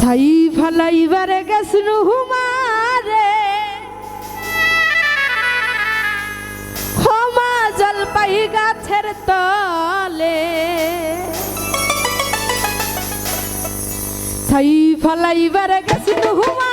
ছাই ফালাইবারে গেছিল হুমারে। ক্ষমা জলপাই গাছের তলে। সাই ফালাইবারে গেছিল হুমা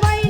Bye.